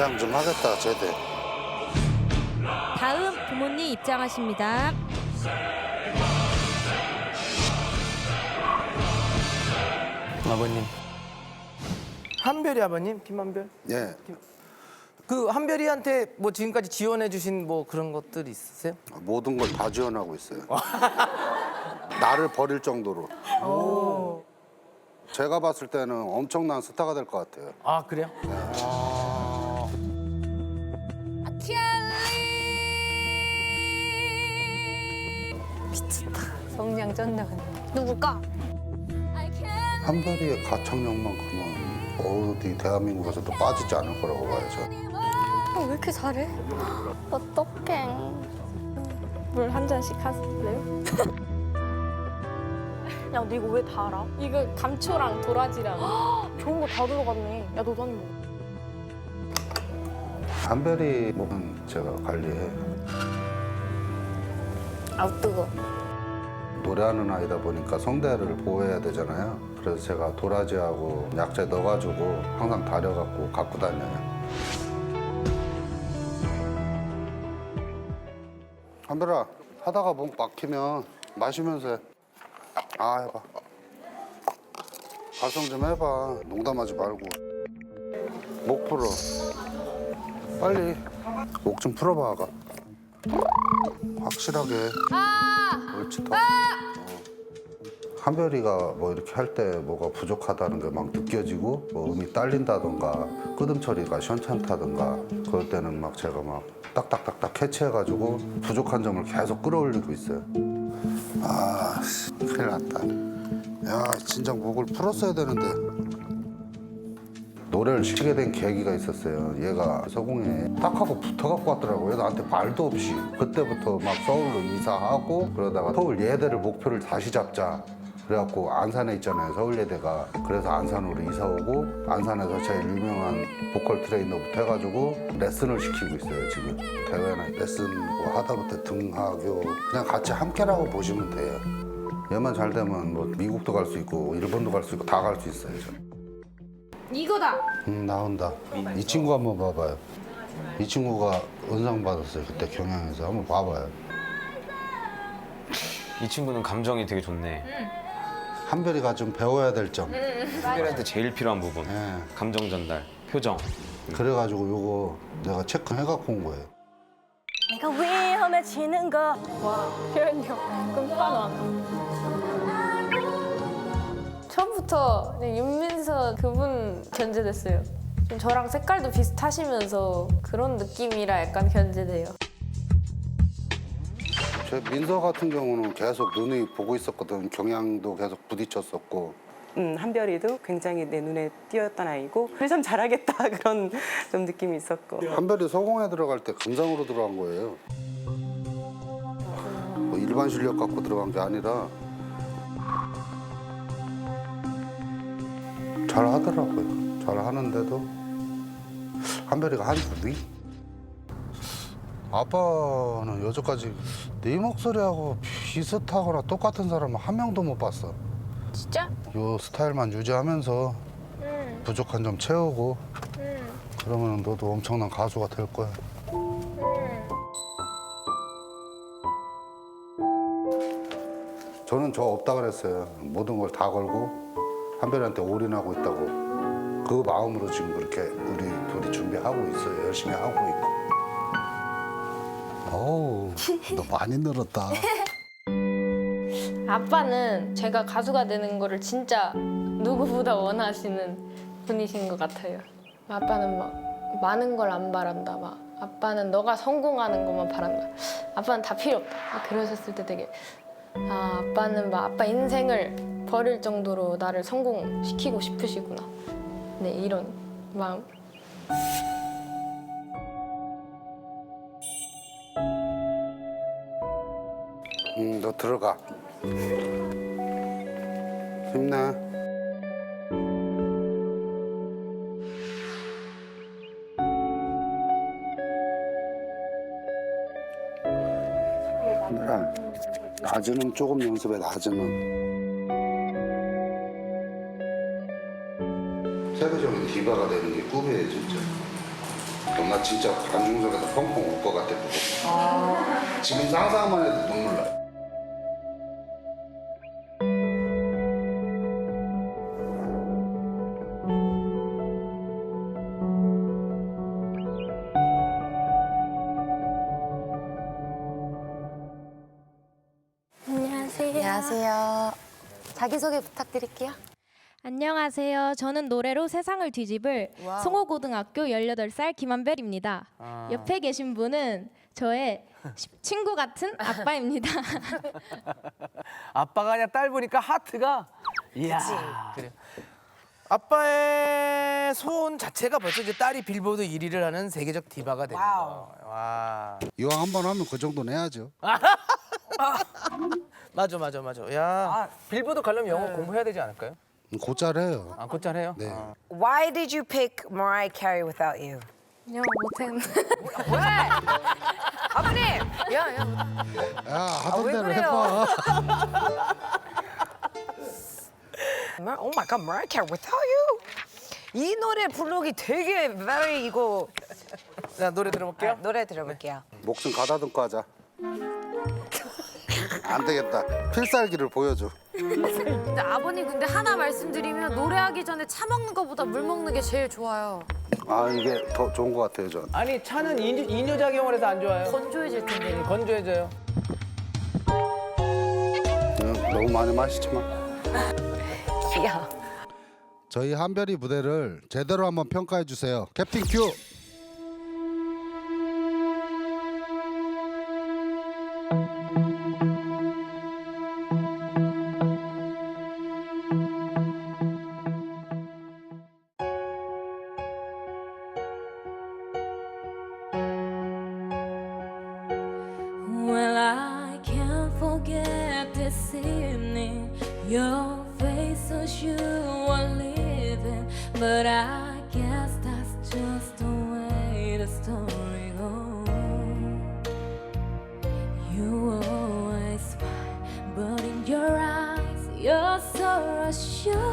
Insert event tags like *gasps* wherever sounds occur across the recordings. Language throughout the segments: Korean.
긴장 좀 하겠다 제대. 다음 부모님 입장하십니다. 아버님. 한별이 아버님, 김한별. 예. 그 한별이한테 뭐 지금까지 지원해 주신 뭐 그런 것들 있으세요? 모든 걸 다 지원하고 있어요. *laughs* 나를 버릴 정도로. 제가 봤을 때는 엄청난 스타가 될 것 같아요. 아 그래요? 성냥 쩐다. 누굴까? 한별이의 가창력만큼은 어디 대한민국에서도 빠지지 않을 거라고 봐야죠. 어, 왜 이렇게 잘해? 어떡해. 물 한 잔씩 하실래요? *laughs* 야, 너 이거 왜 다 알아? 이거 감초랑 도라지랑 *gasps* 좋은 거 다 들어갔네. 야, 너도 한입 먹어. 한별이 몸은 제가 관리해. 아우, 뜨거. 노래하는 아이다 보니까 성대를 보호해야 되잖아요. 그래서 제가 도라지하고 약재 넣어가지고 항상 다려갖고 갖고 다녀요. 한별아 하다가 목 막히면 마시면서 해. 아 해봐. 발성 좀 해봐. 농담하지 말고. 목 풀어. 빨리. 목 좀 풀어봐 아가. 확실하게. 옳지 더. 어. 한별이가 뭐 이렇게 할 때 뭐가 부족하다는 게 막 느껴지고 뭐 음이 딸린다던가 끄듬 처리가 시원찮다던가 그럴 때는 막 제가 막 딱딱딱딱 캐치해가지고 부족한 점을 계속 끌어올리고 있어요. 아 씨, 큰일 났다. 야 진작 목을 풀었어야 되는데. 노래를 시키게 된 계기가 있었어요. 얘가 서공에 딱 하고 붙어갖고 왔더라고요. 나한테 말도 없이. 그때부터 막 서울로 이사하고 그러다가 서울 예대를 목표를 다시 잡자. 그래갖고 안산에 있잖아요. 서울예대가. 그래서 안산으로 이사 오고 안산에서 제일 유명한 보컬 트레이너부터 해가지고 레슨을 시키고 있어요. 지금 대회나 레슨 뭐 하다부터 등하교 그냥 같이 함께라고 보시면 돼요. 얘만 잘 되면 뭐 미국도 갈 수 있고 일본도 갈 수 있고 다 갈 수 있어요. 저는. 이거다. 음, 나온다. 이 친구 한번 봐봐요. 이 친구가 은상 받았어요. 그때 경향에서 한번 봐봐요. 이 친구는 감정이 되게 좋네. 한별이가 좀 배워야 될 점. 한별한테 제일 필요한 부분. 예. 감정 전달, 표정. 그래가지고 요거 내가 체크해갖고 온 거예요. 내가 위험해지는 거. 와 표현력 끝판왕 처음부터 그냥 윤민서 그분 견제됐어요 좀 저랑 색깔도 비슷하시면서 그런 느낌이라 약간 견제돼요 제 민서 같은 경우는 계속 눈이 보고 있었거든. 경향도 계속 부딪혔었고. 음, 한별이도 굉장히 내 눈에 띄었던 아이고 *laughs* 참 잘하겠다 *laughs* 그런 좀 느낌이 있었고 한별이 서공에 들어갈 때 금상으로 들어간 거예요. 뭐 일반 실력 갖고 들어간 게 아니라 잘 하더라고요. 잘 하는데도 한별이가 한 위? 아빠는 여태까지 네 목소리하고 비슷하거나 똑같은 사람은 한 명도 못 봤어. 진짜? 요 스타일만 유지하면서 응 부족한 점 채우고 응 그러면 너도 엄청난 가수가 될 거야. 저는 저 없다 그랬어요. 모든 걸 다 걸고 한별이한테 올인하고 있다고. 그 마음으로 지금 그렇게 우리 둘이 준비하고 있어요. 열심히 하고 있고. 어우, 너 많이 늘었다. *laughs* 아빠는 제가 가수가 되는 거를 진짜 누구보다 원하시는 분이신 것 같아요. 아빠는 막 많은 걸 안 바란다. 막 아빠는 너가 성공하는 것만 바란다. 아빠는 다 필요 없다. 아, 그러셨을 때 되게 아 아빠는 막 아빠 인생을 버릴 정도로 나를 성공시키고 싶으시구나. 네 이런 마음. 응, 너 들어가. 힘내. 낮에는 조금 연습해, 낮에는. 세계적인 디바가 되는 게 꿈이에요, 진짜. 나 진짜 관중석에서 펑펑 울 것 같아. 무겁고. 지금 상상만 해도 눈물 나. 안녕하세요. 안녕하세요. 자기소개 부탁드릴게요. 안녕하세요. 저는 노래로 세상을 뒤집을 송호고등학교 18살 김한별입니다. 옆에 계신 분은 저의 시- 친구 같은 아빠입니다. *laughs* 아빠가 그냥 딸 보니까 하트가 이야. 그래. 아빠의 손 자체가 벌써 이제 딸이 빌보드 1위를 하는 세계적 디바가 되는 거. 와. 이왕 한 번 하면 그 정도 내야죠. *laughs* 맞아 맞아 맞아. 야. 빌보드 가려면 영어 공부해야 되지 않을까요? 곧잘해요. 아, 곧잘 해요. 네. 아. Why did you pick Mariah Carey without you? 영어 못했는데. 아버님! 야, 야. 야 하던 왜 대로 그래요? 해봐. Mar- Oh my God, Mariah Carey without you? 이 노래 부르기 되게 very 이거 자, 노래 들어볼게요. 노래 들어볼게요. 목숨 가다듬고 하자. 안 되겠다. 필살기를 보여줘. 근데 아버님 근데 하나 말씀드리면 노래하기 전에 차 먹는 것보다 물 먹는 게 제일 좋아요. 아 이게 더 좋은 것 같아요 전. 아니 차는 이뇨, 이뇨작용을 해서 안 좋아요. 건조해질 텐데. 음, 건조해져요. 음, 너무 많이 마시지 마. 귀여워. 저희 한별이 무대를 제대로 한번 평가해 주세요. 캡틴 큐. Your face was you were leaving, but I guess that's just the way the story goes. You always smile, but in your eyes, you're so.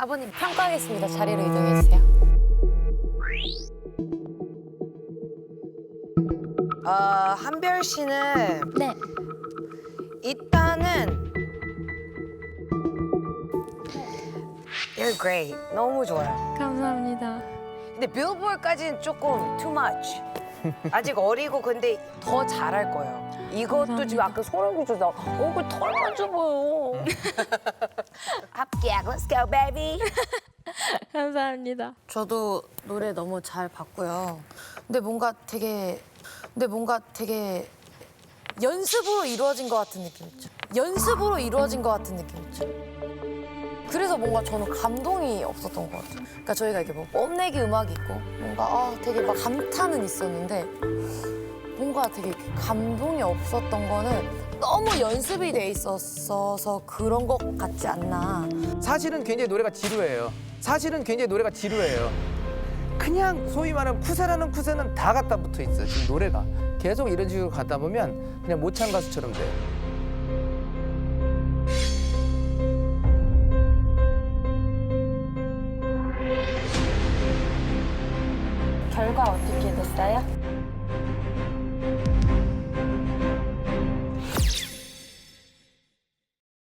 아버님 평가하겠습니다. 자리로 이동해 주세요. 어, 한별 씨는 네. 일단은 You're great. 너무 좋아요. 감사합니다. 근데 빌보드까지는 조금 too much. 아직 어리고 근데 더 잘할 거예요. 이것도 지금 아까 소름 끼쳐서 얼굴 털 만져봐요. *laughs* 합격, let's go baby. *laughs* 감사합니다. 저도 노래 너무 잘 봤고요. 근데 뭔가 되게 근데 뭔가 되게 연습으로 이루어진 것 같은 느낌 있죠. 연습으로 이루어진 것 같은 느낌 있죠. 그래서 뭔가 저는 감동이 없었던 것 같아요. 그러니까 저희가 이렇게 뭐 뽐내기 음악이 있고 뭔가 아 되게 막 감탄은 있었는데 뭔가 되게 감동이 없었던 거는 너무 연습이 돼 있었어서 그런 것 같지 않나. 사실은 굉장히 노래가 지루해요. 사실은 굉장히 노래가 지루해요. 그냥 소위 말하는 쿠세라는 쿠세는 다 갖다 붙어 있어요. 지금 노래가 계속 이런 식으로 가다 보면 그냥 모창 가수처럼 돼요. 결과 어떻게 됐어요?